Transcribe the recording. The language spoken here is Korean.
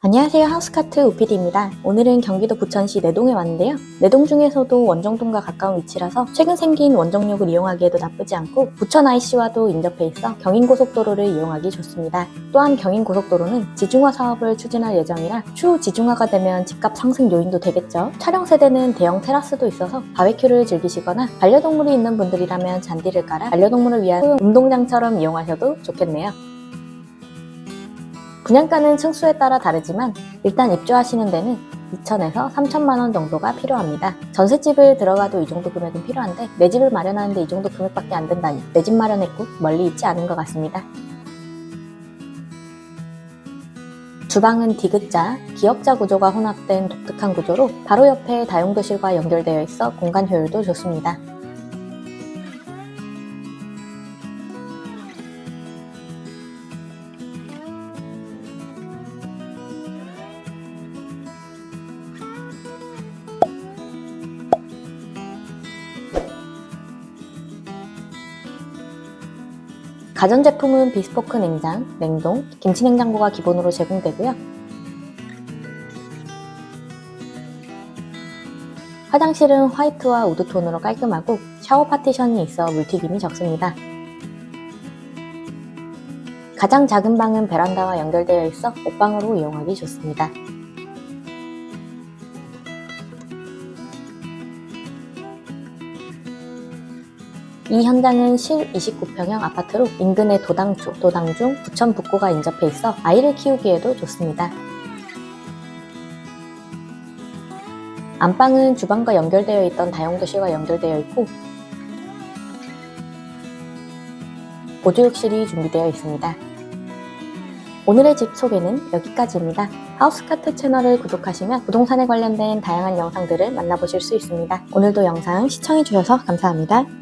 안녕하세요 하우스카트 우피디입니다. 오늘은 경기도 부천시 내동에 왔는데요. 내동 중에서도 원정동과 가까운 위치라서 최근 생긴 원정역을 이용하기에도 나쁘지 않고 부천 IC와도 인접해 있어 경인고속도로를 이용하기 좋습니다. 또한 경인고속도로는 지중화 사업을 추진할 예정이라 추후 지중화가 되면 집값 상승 요인도 되겠죠. 촬영 세대는 대형 테라스도 있어서 바베큐를 즐기시거나 반려동물이 있는 분들이라면 잔디를 깔아 반려동물을 위한 소형 운동장처럼 이용하셔도 좋겠네요. 분양가는 층수에 따라 다르지만 일단 입주하시는 데는 2천에서 3천만 원 정도가 필요합니다. 전셋집을 들어가도 이 정도 금액은 필요한데 내 집을 마련하는데 이 정도 금액밖에 안 된다니 내 집 마련의 꿈 멀리 있지 않은 것 같습니다. 주방은 디귿자, 기역자 구조가 혼합된 독특한 구조로 바로 옆에 다용도실과 연결되어 있어 공간 효율도 좋습니다. 가전제품은 비스포크 냉장, 냉동, 김치냉장고가 기본으로 제공되고요. 화장실은 화이트와 우드톤으로 깔끔하고 샤워 파티션이 있어 물튀김이 적습니다. 가장 작은 방은 베란다와 연결되어 있어 옷방으로 이용하기 좋습니다. 이 현장은 실 29평형 아파트로 인근의 도당초, 도당 중, 부천 북구가 인접해 있어 아이를 키우기에도 좋습니다. 안방은 주방과 연결되어 있던 다용도실과 연결되어 있고 보조욕실이 준비되어 있습니다. 오늘의 집 소개는 여기까지입니다. 하우스카트 채널을 구독하시면 부동산에 관련된 다양한 영상들을 만나보실 수 있습니다. 오늘도 영상 시청해주셔서 감사합니다.